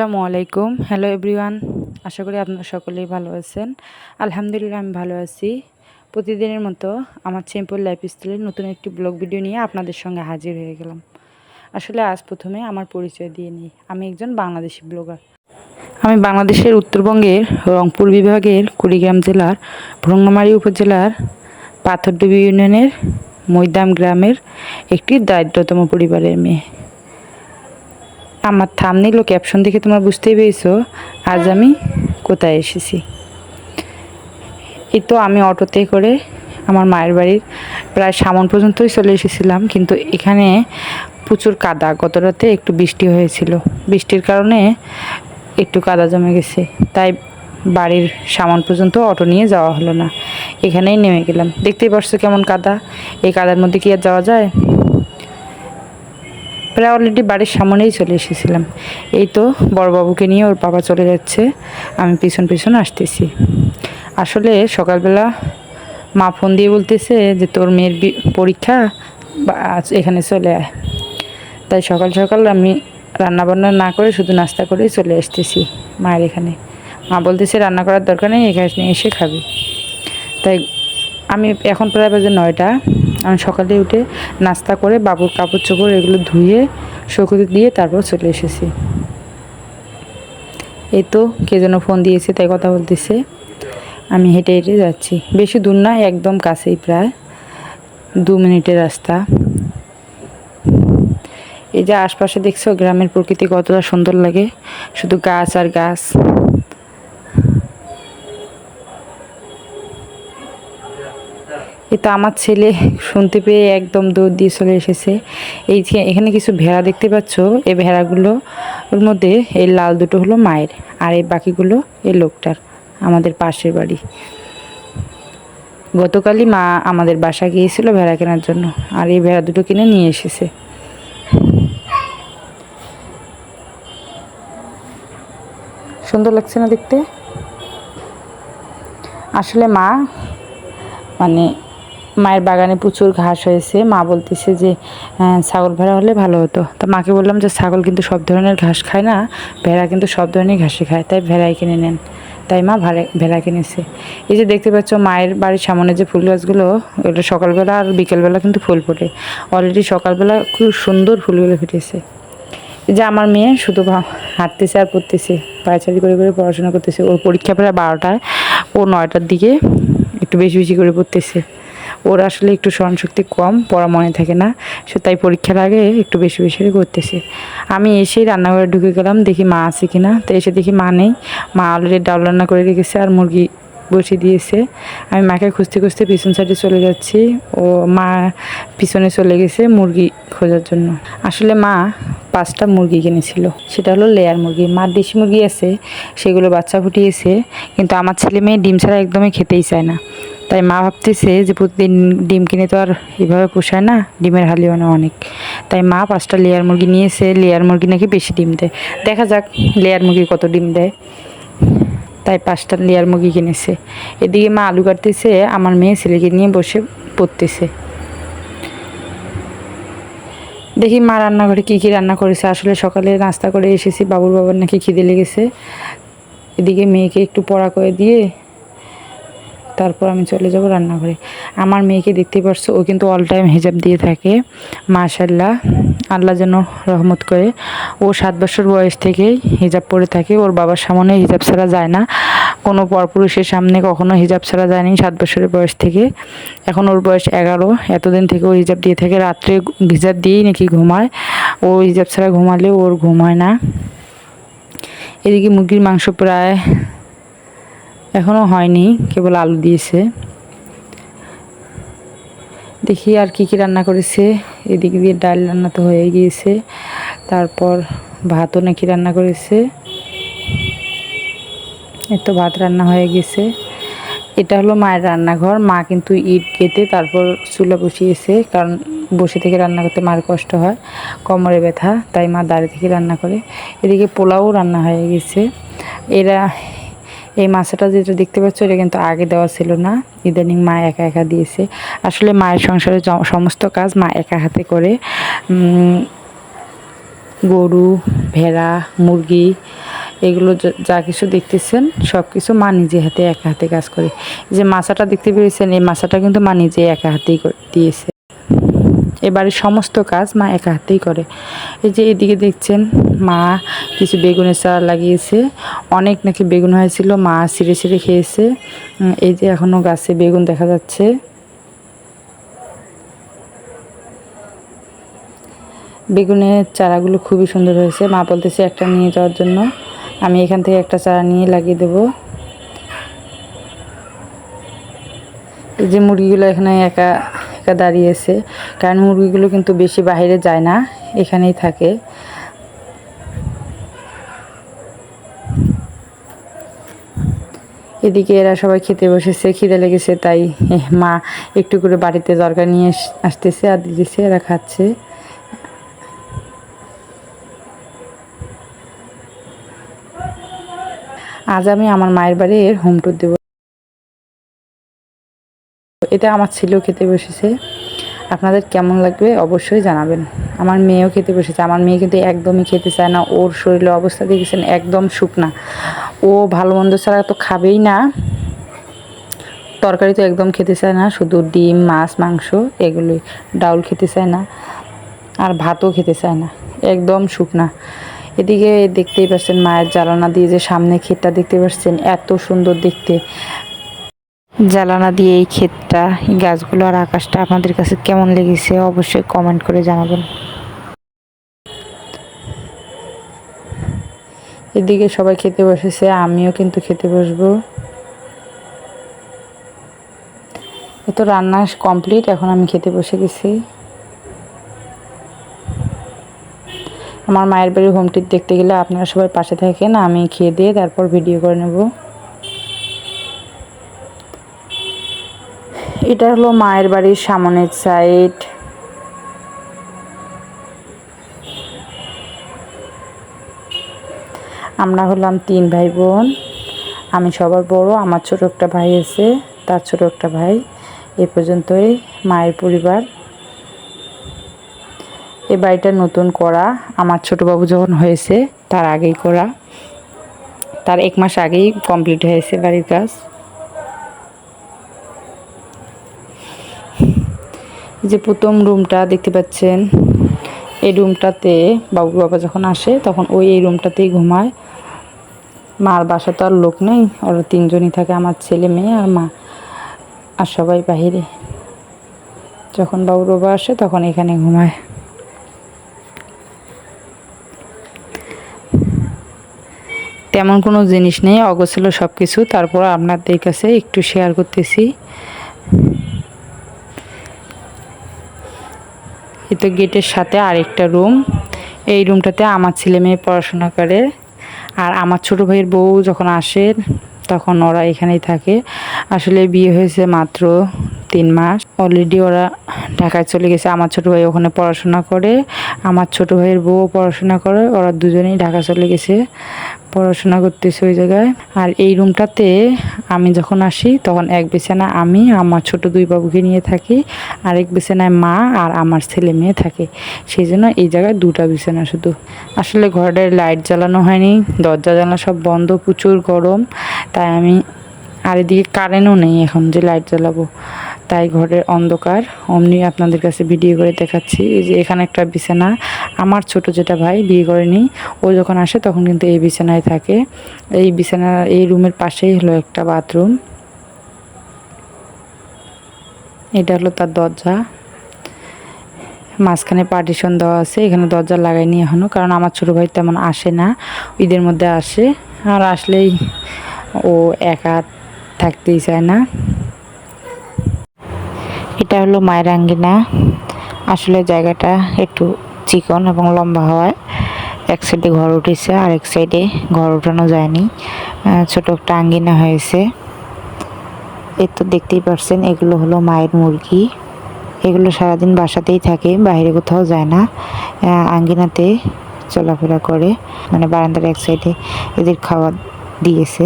আসসালামু আলাইকুম। Hello everyone আশা করি আপনারা সকলেই ভালো আছেন। আলহামদুলিল্লাহ, আমি ভালো আছি। প্রতিদিনের মতো আমার সিম্পল লাইফ স্টাইলের নতুন একটি ব্লগ ভিডিও নিয়ে আপনাদের সঙ্গে হাজির হয়ে গেলাম। আসলে আজ প্রথমে আমার পরিচয় দিয়ে নিই। আমি একজন বাংলাদেশি ব্লগার আমি বাংলাদেশের উত্তরবঙ্গের রংপুর বিভাগের কুড়িগ্রাম জেলার ভ্রঙ্গমারী উপজেলার পাথরডুবি ইউনিয়নের মৈদাম গ্রামের একটি দারিদ্রতম পরিবারের মেয়ে। আমার থামনিল ও ক্যাপশন দেখে তোমরা বুঝতেই পেরেছ, আজ আমি কোথায় এসেছি। এই তো আমি অটোতে করে আমার মায়ের বাড়ির প্রায় সামন পর্যন্তই চলে এসেছিলাম, কিন্তু এখানে প্রচুর কাদা। গত রাতে একটু বৃষ্টি হয়েছিল। বৃষ্টির কারণে একটু কাদা জমে গেছে। তাই বাড়ির সামান পর্যন্ত অটো নিয়ে যাওয়া হলো না। এখানেই নেমে গেলাম। দেখতেই পারছ কেমন কাদা। এই কাদার মধ্যে কি আর যাওয়া যায়? প্রায় অলরেডি বাড়ির সামনেই চলে এসেছিলাম। এই তো বড়বাবুকে নিয়ে ওর বাবা চলে যাচ্ছে। আমি পিছন পিছন আসতেছি। আসলে সকালবেলা মা ফোন দিয়ে বলতেছে যে তোর মেয়ের পরীক্ষা এখানে চলে আয়। তাই সকাল সকাল আমি রান্না বান্না না করে শুধু নাস্তা করেই চলে আসতেছি মায়ের এখানে। মা বলতেছে রান্না করার দরকার নেই এখানে এসে খাবি। তাই আমি এখন প্রায় বাজে নয়টা। আমি সকালে উঠে নাস্তা করে বাবুর কাপড় চোপড় এগুলো ধুয়ে শকুতে দিয়ে তারপর চলে এসেছি। এই তো কে যেন ফোন দিয়েছে, তাই কথা বলতেছে। আমি হেঁটে হেঁটে যাচ্ছি। বেশি দূর না, একদম কাছেই প্রায় দু মিনিটের রাস্তা। এই যে আশপাশে দেখছ, গ্রামের প্রকৃতি কতটা সুন্দর লাগে। শুধু গাছ আর গাছ। এ তো আমার ছেলে শুনতে পেয়ে একদম দৌড় দিয়ে চলে এসেছে। এই যে এখানে কিছু ভেড়া দেখতে পাচ্ছ? এই ভেড়াগুলো ওর মধ্যে এই লাল দুটো হলো মায়ের আর এই বাকিগুলো এই লোকটার, আমাদের পাশের বাড়ি। গতকালই মা আমাদের বাসা গিয়েছিল ভেড়া কেনার জন্য আর এই ভেড়া দুটো কিনে নিয়ে এসেছে। সুন্দর লাগছে না দেখতে? আসলে মা মানে মায়ের বাগানে প্রচুর ঘাস হয়েছে। মা বলতেছে যে ছাগল ভেড়া হলে ভালো হতো। তা মাকে বললাম যে, ছাগল কিন্তু সব ধরনের ঘাস খায় না, ভেড়া কিন্তু সব ধরনের ঘাসই খায়, তাই ভেড়াই কিনে নেন। তাই মা ভাড়া, ভেড়া কিনেছে। এই যে দেখতে পাচ্ছ, মায়ের বাড়ির সামনে যে ফুল গাছগুলো ওগুলো সকালবেলা আর বিকেলবেলা কিন্তু ফুল ফোটে। অলরেডি সকালবেলা খুব সুন্দর ফুলগুলো ফুটেছে। এই যে আমার মেয়ে শুধু হাঁটতেছে আর পড়তেছে, পায়চারি করে করে পড়াশোনা করতেছে। ওর পরীক্ষা প্রায় বারোটায়, ও নয়টার দিকে একটু বেশি বেশি করে পড়তেছে। ওর আসলে একটু স্মরণশক্তি কম, পড়া মনে থাকে না। সে তাই পরীক্ষার আগে একটু বেশি বেশি করে করতেছে। আমি এসেই রান্নাঘরে ঢুকে গেলাম, দেখি মা আছে কি না তো এসে দেখি মা নেই। মা অলরেডি ডাল রান্না করে রেখেছে আর মুরগি বসিয়ে দিয়েছে। আমি মাকে খুঁজতে খুঁজতে পিছন সাইডে চলে যাচ্ছি। ও মা পিছনে চলে গেছে মুরগি খোঁজার জন্য। আসলে মা পাঁচটা মুরগি কিনেছিল। সেটা হলো লেয়ার মুরগি। মার দেশি মুরগি আছে, সেগুলো বাচ্চা ফুটিয়েছে। কিন্তু আমার ছেলে মেয়ে ডিম ছাড়া একদমই খেতেই চায় না। তাই মা ভাবতেছে যে প্রতিদিন ডিম কিনে তো আর এভাবে পোষায় না, ডিমের হালিও না অনেক। তাই মা পাঁচটা লেয়ার মুরগি নিয়েছে লেয়ার মুরগি নাকি বেশি ডিম দেয়। দেখা যাক লেয়ার মুরগি কত ডিম দেয়। তাই পাঁচটা লেয়ার মুরগি কিনেছে। এদিকে মা আলু কাটতেছে, আমার মেয়ে ছেলেকে নিয়ে বসে পড়তেছে। দেখি মা রান্নাঘরে কী কী রান্না করেছে। আসলে সকালে নাস্তা করে এসেছি, বাবুর বাবার নাকি খিদে লেগেছে। এদিকে মেয়েকে একটু পড়া করে দিয়ে তারপর আমি চলে যাব রান্নাঘরে। আমার মেয়েকে দেখতে পারছ, ও কিন্তু অল টাইম হিজাব দিয়ে থাকে। মাশাল্লাহ আল্লাহ যেন রহমত করে। ও সাত বছর বয়স থেকেই হিজাব পরে থাকে, ওর বাবার সামনে হিজাব ছাড়া যায় না। কোনো পরপুরুষের সামনে কখনো হিজাব ছাড়া যায়নি সাত বছরের বয়স থেকে। এখন ওর বয়স এগারো, এতদিন থেকে ও হিজাব দিয়ে থাকে। রাত্রে হিজাব দিয়েই নাকি ঘুমায়। ও হিজাব ছাড়া ঘুমালে ওর ঘুমায় না। এদিকে মুরগির মাংস প্রায় এখনও হয়নি, কেবল আলু দিয়েছে। দেখি আর কি কি রান্না করেছে। এদিক দিয়ে ডাল রান্না তো হয়ে গিয়েছে। তারপর ভাতও নাকি রান্না করেছে। এই তো ভাত রান্না হয়ে গেছে এটা হলো মায়ের রান্নাঘর। মা কিন্তু ইট কেটে তারপর চুলা বসিয়েছে, কারণ বসে থেকে রান্না করতে মার কষ্ট হয়, কোমরে ব্যথা, তাই মা দাঁড়িয়ে থেকে রান্না করে। এদিকে পোলাও রান্না হয়ে গেছে এরা এই মাছটা যেটা দেখতে পাচ্ছ, এটা কিন্তু আগে দেওয়া ছিল না। ইদানিং মা একা একা দিয়েছে। আসলে মায়ের সংসারে সমস্ত কাজ মা একা হাতে করে। গরু, ভেড়া, মুরগি, এগুলো যা- কিছু দেখতেছেন, সব কিছু মা নিজে হাতে, একা হাতে কাজ করে। যে মাছাটা দেখতে পেয়েছেন, এই মাছাটা কিন্তু মা নিজে একা হাতেই দিয়েছে। এবারে সমস্ত কাজ মা একা হাতেই করে। এই যে এদিকে দেখছেন, মা কিছু বেগুনের চারা লাগিয়েছে। অনেক নাকি বেগুন হয়েছিল, মা ছিঁড়ে ছিঁড়ে খেয়েছে। এই যে এখনও গাছে বেগুন দেখা যাচ্ছে। বেগুনের চারাগুলো খুবই সুন্দর হয়েছে। মা বলতেছে, একটা নিয়ে যাওয়ার জন্য। আমি এখান থেকে একটা চারা নিয়ে লাগিয়ে দেবো। এই যে মুরগিগুলো এখানে একা একা দাঁড়িয়েছে। কারণ মুরগিগুলো কিন্তু বেশি বাইরে যায় না, এখানেই থাকে। এদিকে এরা সবাই খেতে বসেছে, খিদে লেগেছে, তাই মা একটু করে বাড়িতে দরকার নিয়ে আসতেছে আর দিতেছে, এরা খাচ্ছে। আজ আমি আমার মায়ের বাড়ির হোম ট্যুর দেবো। এটা আমার ছেলেও খেতে বসেছে। আপনাদের কেমন লাগবে অবশ্যই জানাবেন। আমার মেয়েও খেতে বসেছে। আমার মেয়ে কিন্তু একদমই খেতে চায় না। ওর শরীরের অবস্থা দেখেছেন, একদম শুকনা। ও ভালো মন্দ ছাড়া তো খাবেই না। তরকারি তো একদম খেতে চায় না। শুধু ডিম, মাছ, মাংস এগুলোই। ডাউল খেতে চায় না। আর ভাতও খেতে চায় না। একদম শুকনা। এদিকে দেখতেই পাচ্ছেন মায়ের জ্বালানা দিয়ে যে সামনে ক্ষেতটা দেখতে পাচ্ছেন, এত সুন্দর দেখতে। জ্বালানা দিয়ে এই ক্ষেতটা, এই গাছগুলো আর আকাশটা আপনাদের কাছে কেমন লেগেছে অবশ্যই কমেন্ট করে জানাবেন। এদিকে সবাই খেতে বসেছে, আমিও কিন্তু খেতে বসবো। তো রান্না কমপ্লিট এখন আমি খেতে বসে গেছি। আমার মায়ের বাড়ির হোমটির দেখতে গেলে আপনারা সবাই পাশে থাকেন, আমি খেয়ে দিয়ে তারপর ভিডিও করে নেব। এটা হলো মায়ের বাড়ির সামনের সাইড আমরা হলাম তিন ভাই বোন আমি সবার বড়, আমার ছোট একটা ভাই আছে, তার ছোট একটা ভাই। এ পর্যন্তই মায়ের পরিবার। এ বাড়িটা নতুন করা, আমার ছোট বাবু যখন হয়েছে, তার আগেই করা। তার এক মাস আগেই কমপ্লিট হয়েছে বাড়ির কাজ। যে প্রথম রুমটা দেখতে পাচ্ছেন, এই রুমটাতে বাবু বাবা যখন আসে তখন ওই, এই রুমটাতেই ঘুমায়। মার বাসা তো আর লোক নেই, ওরা তিনজনই থাকে, আমার ছেলে, মেয়ে আর মা। আর সবাই বাহিরে যখন বাবু বাবা আসে তখন এখানে ঘুমায়। তেমন কোনো জিনিস নেই, অগোছালো সব কিছু তারপর আপনাদের কাছে একটু শেয়ার করতেছি। এই তো গেটের সাথে আরেকটা রুম। এই রুমটাতে আমার ছেলে মেয়ে পড়াশোনা করে। আর আমার ছোটো ভাইয়ের বউ যখন আসে, তখন ওরা এখানেই থাকে। আসলে বিয়ে হয়েছে মাত্র তিন মাস। অলরেডি ওরা ঢাকায় চলে গেছে। আমার ছোটো ভাই ওখানে পড়াশোনা করে। আমার ছোটো ভাইয়ের বউ পড়াশোনা করে। ওরা দুজনেই ঢাকা চলে গেছে। পড়াশোনা করতেছে ওই জায়গায়। আর এই রুমটাতে আমি যখন আসি, তখন এক বিছানা আমি, আমার ছোট দুই বাবুকে নিয়ে থাকি। আর এক বিছানায় মা আর আমার ছেলে মেয়ে থাকে। সেই জন্য এই জায়গায় দুটা বিছানা শুধু। আসলে ঘরের লাইট জ্বালানো হয়নি। দরজা জানলা সব বন্ধ, প্রচুর গরম। তাই আমি আর এদিকে কারেন্টও নেই এখন, যে লাইট জ্বালাবো। তাই ঘরের অন্ধকার। অমনি আপনাদের কাছে ভিডিও করে দেখাচ্ছি। এই যে এখানে একটা বিছানা। আমার ছোট যেটা ভাই বিয়ে করেনি, ও যখন আসে তখন কিন্তু এই বিছানায় থাকে। এই বিছানা, এই রুমের পাশেই হলো একটা বাথরুম এটা হলো তার দরজা। মাঝখানে পার্টিশন দেওয়া আছে। এখানে দরজা লাগাইনি এখনও কারণ আমার ছোটো ভাই তেমন আসে না। ঈদের মধ্যে আসে। আর আসলেই ও একা থাকতেই চায় না। এটা হলো মায়ের আঙ্গিনা। আসলে জায়গাটা একটু চিকন এবং লম্বা হওয়ায় এক সাইডে ঘর উঠেছে আর এক সাইডে ঘর উঠানো যায়নি। ছোট একটা আঙ্গিনা হয়েছে। এই তো দেখতেই পারছেন, এগুলো হলো মায়ের মুরগি। এগুলো সারাদিন বাসাতেই থাকে, বাইরে কোথাও যায় না। আঙ্গিনাতে চলাফেরা করে। মানে বারান্দার এক সাইডে এদের খাবার দিয়েছে।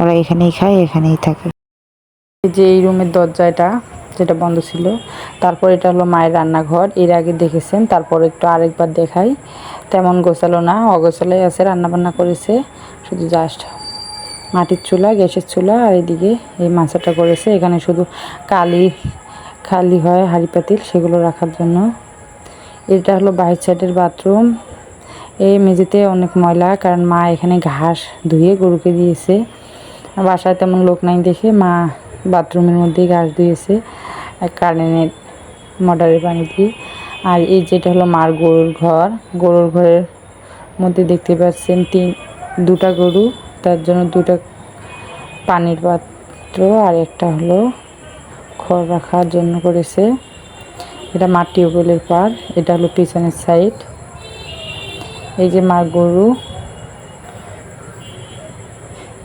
ওরা এখানেই খায়, এখানেই থাকে। যে এই রুমের দরজা এটা যেটা বন্ধ ছিল, তারপর এটা হলো মায়ের রান্নাঘর। এর আগে দেখেছেন, তারপর একটু আরেকবার দেখাই। তেমন গোছালো না, অগোছালোই আছে রান্না বান্না করেছে। শুধু জাস্ট মাটির চুলা, গ্যাসের চুলা, আর এদিকে এই মাছাটা করেছে। এখানে শুধু কালি খালি হয়, হাঁড়ি পাতিল, সেগুলো রাখার জন্য। এটা হলো বাইর সাইডের বাথরুম এই মেঝেতে অনেক ময়লা, কারণ মা এখানে ঘাস ধুয়ে গরুকে দিয়েছে। বাসায় তেমন লোক নাই দেখে মা বাথরুমের মধ্যেই ঘাস ধুয়েছে কারেন্টের মোটরের পানি দিয়ে। আর এই যেটা হলো মার গরুর ঘর, গরুর ঘরের মধ্যে দেখতে পাচ্ছেন তিন, দুটা গরু, তার জন্য দুটা পানির পাত্র আর একটা হলো খড় রাখার জন্য করেছে। এটা মার টিউবওয়েলের পার এটা হলো পিছনের সাইড এই যে মার গরু।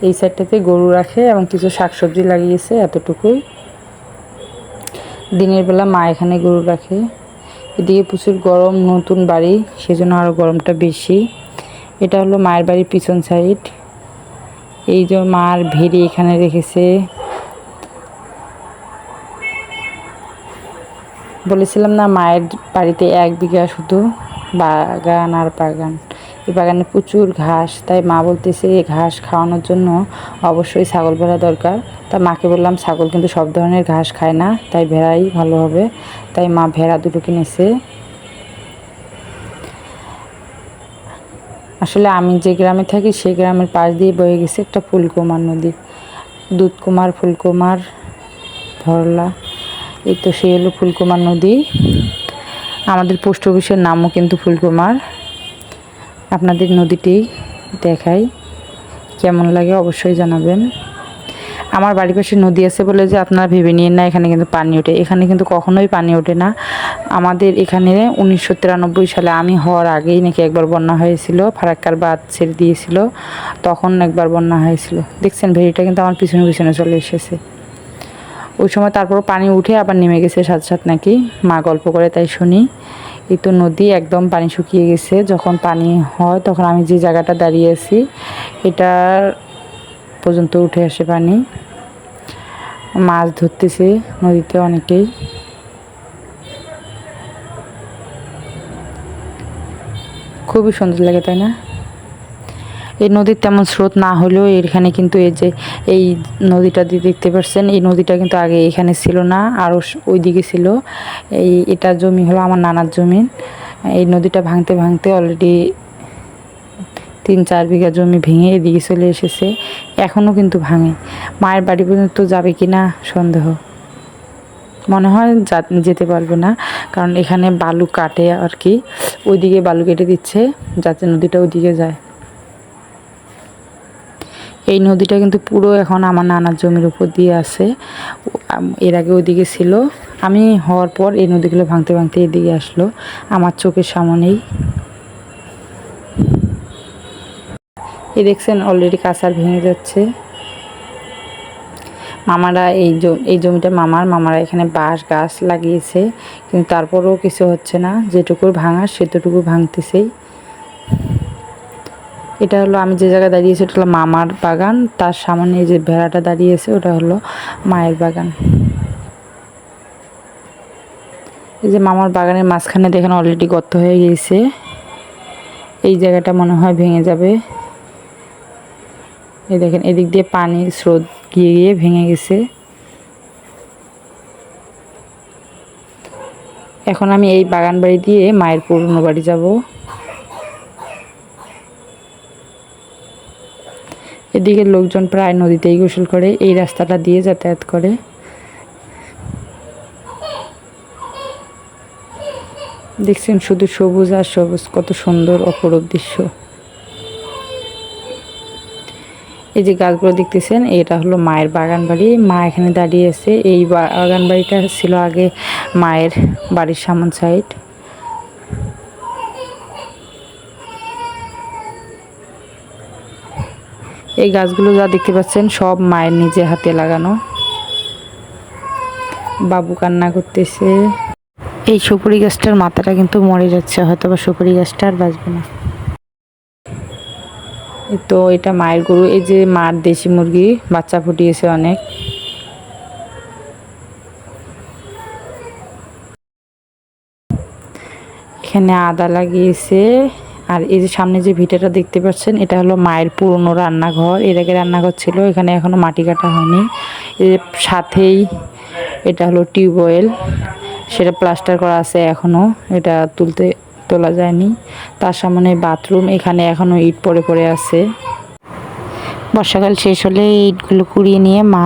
এই সাইডটাতে গরু রাখে এবং কিছু শাকসবজি লাগিয়েছে এতটুকুই। দিনের বেলা মা এখানে গরু রাখে। এদিকে প্রচুর গরম, নতুন বাড়ি, সেজন্য আরও গরমটা বেশি। এটা হলো মায়ের বাড়ির পিছন সাইড। এই যে মার ভেড়ি এখানে রেখেছে। বলেছিলাম না, মায়ের বাড়িতে এক বিঘা শুধু। বাগান আর বাগান। এই বাগানে প্রচুর ঘাস, তাই মা বলতেছে এই ঘাস খাওয়ানোর জন্য অবশ্যই ছাগল ভেড়া দরকার। তা মাকে বললাম, ছাগল কিন্তু সব ধরনের ঘাস খায় না, তাই ভেড়াই ভালো হবে। তাই মা ভেড়া দুটো কিনেছে। আসলে আমি যে গ্রামে থাকি সেই গ্রামের পাশ দিয়ে বয়ে গেছে একটা ফুলকুমার নদী। দুধকুমার, ফুলকুমার ধরলা এই তো সে হলো ফুলকুমার নদী। আমাদের পোস্ট অফিসের নামও কিন্তু ফুলকুমার। আপনাদের নদীটি দেখাই, কেমন লাগে অবশ্যই জানাবেন। আমার বাড়ির পাশে নদী আছে বলে যে আপনারা ভেবে নিন না, এখানে কিন্তু পানি ওঠে। এখানে কিন্তু কখনোই পানি ওঠে না। আমাদের এখানে উনিশশো তিরানব্বই সালে আমি হওয়ার আগেই নাকি একবার বন্যা হয়েছিল, ফারাক্কার বাদ ছেড়ে দিয়েছিল, তখন একবার বন্যা হয়েছিল। দেখছেন ভেড়িটা কিন্তু আমার পিছনে পিছনে চলে এসেছে। ওই সময় তারপর পানি উঠে আবার নেমে গেছে সাথে সাথ নাকি। মা গল্প করে তাই শুনি। এই তো নদী একদম পানি শুকিয়ে গেছে। যখন পানি হয় তখন আমি যে জায়গাটা দাঁড়িয়ে আছি, এটার পর্যন্ত উঠে আসে পানি। মাছ ধরতেছে নদীতে অনেকেই। খুবই সুন্দর লাগে, তাই না? এই নদীর তেমন স্রোত না হলেও এখানে কিন্তু এই যে এই নদীটা দিয়ে দেখতে পাচ্ছেন এই নদীটা কিন্তু আগে এখানে ছিল না আরও ওই দিকে ছিল। এই এটা জমি হলো আমার নানার জমি। এই নদীটা ভাঙতে ভাঙতে অলরেডি তিন চার বিঘা জমি ভেঙে এদিকে চলে এসেছে এখনও কিন্তু ভাঙে। মায়ের বাড়ি পর্যন্ত যাবে কি না সন্দেহ। মনে হয় যেতে পারবে না, কারণ এখানে বালু কাটে আর কি। ওইদিকে বালু কেটে দিচ্ছে, যাতে নদীটা ওইদিকে যায়। এই নদীটা কিন্তু পুরো এখন আমার নানার জমির উপর দিয়ে আছে। এর আগে ওইদিকে ছিল। আমি হওয়ার পর এই নদীগুলো ভাঙতে ভাঙতে এদিকে আসলো। আমার চোখের সামনেই। এ দেখছেন অলরেডি কাঁচার ভেঙে যাচ্ছে। মামারা এই এই জমিটা মামার। মামারা এখানে বাঁশ, গাছ লাগিয়েছে। কিন্তু তারপরেও কিছু হচ্ছে না। যেটুকু ভাঙার সেটুকু ভাঙতেছেই। এটা হলো আমি যে জায়গায় দাঁড়িয়েছি ওটা হলো মামার বাগান। তার সামনে যে ভেড়াটা দাঁড়িয়েছে, ওটা হলো মায়ের বাগান। এই যে মামার বাগানের মাঝখানে দেখেন অলরেডি গর্ত হয়ে গিয়েছে। এই জায়গাটা মনে হয় ভেঙে যাবে। এই দেখেন, এদিক দিয়ে পানির স্রোত গিয়ে গিয়ে ভেঙে গেছে। এখন আমি এই বাগান বাড়ি দিয়ে মায়ের পুরনো বাড়ি যাব। এদিকে লোকজন প্রায় নদীতেই গোসল করে, এই রাস্তাটা দিয়ে যাতায়াত করে। দেখছেন শুধু সবুজ আর সবুজ, কত সুন্দর অপরূপ দৃশ্য। এই যে গাছগুলো দেখতেছেন, এটা হলো মায়ের বাগান বাড়ি। মা এখানে দাঁড়িয়ে আছে। এই বাগান বাড়িটা ছিল আগে মায়ের বাড়ির সামন সাইড। এই গাছগুলো যা দেখতে পাচ্ছেন সব মায়ের নিজে হাতে লাগানো। বাবু কান্না করতেছে। এই সুপুরি গাছটার মাথাটা কিন্তু মরে যাচ্ছে হয়তো বা সুপুরি গাছটা আর বাঁচবে না। তো এটা মায়ের গরু, এই যে মার দেশি মুরগি, বাচ্চা ফুটিয়েছে অনেক। এখানে আদা লাগিয়েছে। আর এই যে সামনে যে ভিটাটা দেখতে পাচ্ছেন, এটা হলো মায়ের পুরনো রান্নাঘর। এর আগে রান্নাঘর ছিল, এখানে এখনও মাটি কাটা হয়নি। যে সাথেই এটা হলো টিউবওয়েল সেটা প্লাস্টার করা আছে এখনও, এটা তুলতে তোলা যায়নি। তার সামনে বাথরুম, এখানে এখনও ইট পড়ে পড়ে আছে। বর্ষাকাল শেষ হলে ইটগুলো কুড়িয়ে নিয়ে মা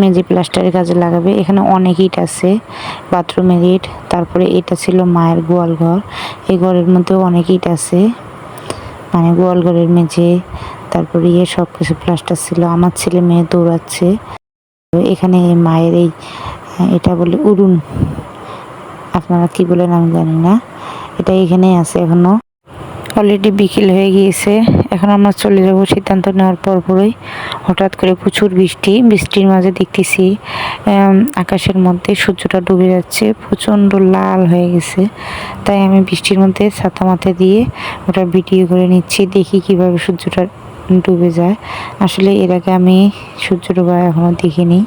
মেঝে প্লাস্টারের কাজে লাগাবে। এখানে অনেক ইট আছে, বাথরুমের ইট, তারপরে এটা ছিল মায়ের গোয়াল ঘর। এই ঘরের মধ্যেও অনেক ইট আছে মানে গোয়াল ঘরের মেঝে, তারপরে ইয়ে সব কিছু প্লাস্টার ছিল। আমার ছেলে মেয়ে দৌড়াচ্ছে। এখানে মায়ের এই, এটা বলে উড়ুন আপনারা কি বলেন আমি জানি না। এটা এখানেই আছে এখনও। অলরেডি বিকেল হয়ে গিয়েছে। এখন আমরা চলে যাব সিদ্ধান্ত নেওয়ার পরপরই। হঠাৎ করে প্রচুর বৃষ্টি, বৃষ্টির মাঝে দেখতেছি আকাশের মধ্যে সূর্যটা ডুবে যাচ্ছে, প্রচণ্ড লাল হয়ে গেছে। তাই আমি বৃষ্টির মধ্যে ছাতা মাথায় দিয়ে ওটা ভিডিও করে নিচ্ছি, দেখি কীভাবে সূর্যটা ডুবে যায়। আসলে এর আগে আমি সূর্য ডোবা এখনও দেখিনি।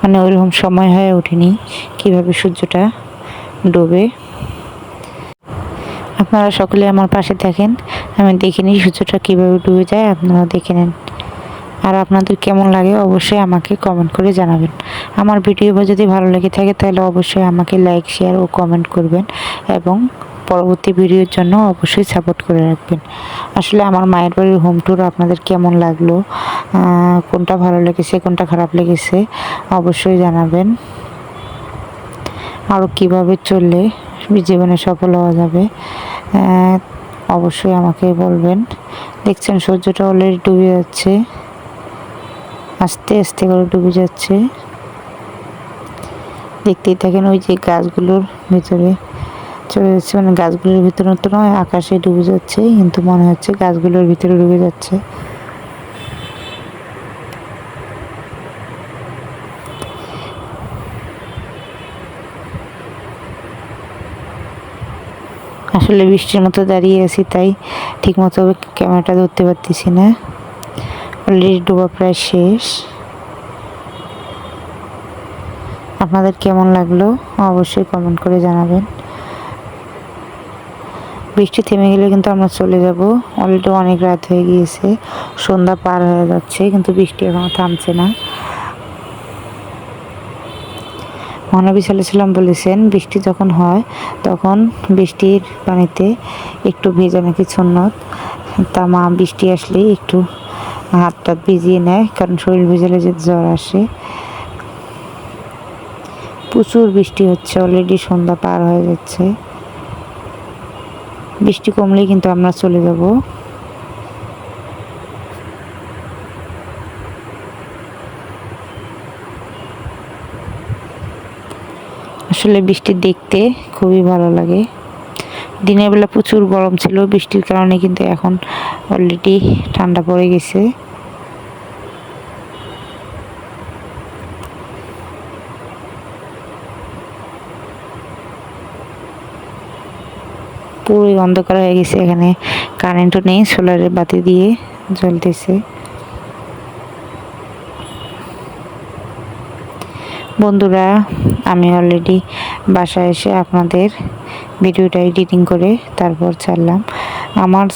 মানে ওইরকম সময় হয়ে ওঠেনি কীভাবে সূর্যটা ডোবে। আপনারা সকলে আমার পাশে থাকেন। আমি দেখে নিই সূর্যটা কীভাবে ডুবে যায় আপনারা দেখে নেন। আর আপনাদের কেমন লাগে অবশ্যই আমাকে কমেন্ট করে জানাবেন। আমার ভিডিও যদি ভালো লেগে থাকে তাহলে অবশ্যই আমাকে লাইক শেয়ার ও কমেন্ট করবেন এবং পরবর্তী ভিডিওর জন্য অবশ্যই সাপোর্ট করে রাখবেন। আসলে আমার মায়ের বাড়ির হোম ট্যুর আপনাদের কেমন লাগল কোনটা ভালো লেগেছে, কোনটা খারাপ লেগেছে, অবশ্যই জানাবেন। আরও কীভাবে চললে জীবনে সফল হওয়া যাবে। অবশ্যই আমাকে বলবেন। দেখছেন সূর্যটা অলরেডি ডুবে যাচ্ছে। আস্তে আস্তে করে ডুবে যাচ্ছে। দেখতেই থাকেন ওই যে গাছগুলোর ভিতরে চলে যাচ্ছে। মানে গাছগুলোর ভিতরে তো নয়, আকাশে ডুবে যাচ্ছে। কিন্তু মনে হচ্ছে গাছগুলোর ভিতরে ডুবে যাচ্ছে। আসলে বৃষ্টির মতো দাঁড়িয়ে আছি, তাই ঠিক মতো ক্যামেরাটা ধরতে পারতেছি না। অলরেডি ডোবা প্রায় শেষ। আপনাদের কেমন লাগল অবশ্যই কমেন্ট করে জানাবেন। বৃষ্টি থেমে গেলে কিন্তু আমরা চলে যাব। অলরেডি অনেক রাত হয়ে গিয়েছে, সন্ধ্যা পার হয়ে যাচ্ছে, কিন্তু বৃষ্টি এখনও থামছে না। মহানবী সাল্লাম বলেছেন, বৃষ্টি যখন হয়, তখন বৃষ্টির পানিতে একটু ভেজা নাকি সুন্নত। তা মা, বৃষ্টি আসলে একটু হাত টাত ভিজিয়ে নেয়, কারণ শরীর ভেজালে যে জ্বর আসে। প্রচুর বৃষ্টি হচ্ছে অলরেডি সন্ধ্যা পার হয়ে যাচ্ছে। বৃষ্টি কমলেই কিন্তু আমরা চলে যাব। আসলে বৃষ্টি দেখতে খুবই ভালো লাগে। দিনের বেলা প্রচুর গরম ছিল, বৃষ্টির কারণে কিন্তু এখন অলরেডি ঠান্ডা পড়ে গেছে। পুরোই অন্ধকার হয়ে গেছে, এখানে কারেন্টও নেই সোলারের বাতি দিয়ে জ্বলতেছে। বন্ধুরা, আমি অলরেডি বাসায় এসে আপনাদের ভিডিওটা এডিটিং করে তারপর ছাড়লাম। আমার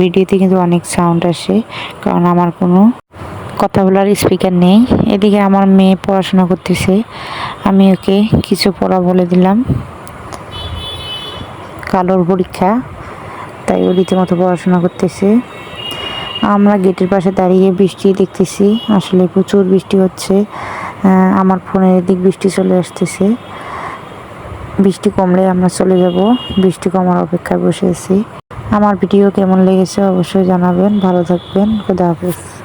ভিডিওতে কিন্তু অনেক সাউন্ড আসে, কারণ আমার কোনো কথা বলার স্পিকার নেই। এদিকে আমার মেয়ে পড়াশোনা করতেছে, আমি ওকে কিছু পড়া বলে দিলাম। কালোর পরীক্ষা, তাই ও রীতিমতো পড়াশোনা করতেছে। আমরা গেটের পাশে দাঁড়িয়ে বৃষ্টি দেখতেছি, আসলে প্রচুর বৃষ্টি হচ্ছে। আমার ফোনের এদিক বৃষ্টি চলে আসতেছে। বৃষ্টি কমলে আমরা চলে যাব। বৃষ্টি কমার অপেক্ষায় বসে আছি। আমার ভিডিও কেমন লেগেছে অবশ্যই জানাবেন। ভালো থাকবেন। খুদা হাফেজ।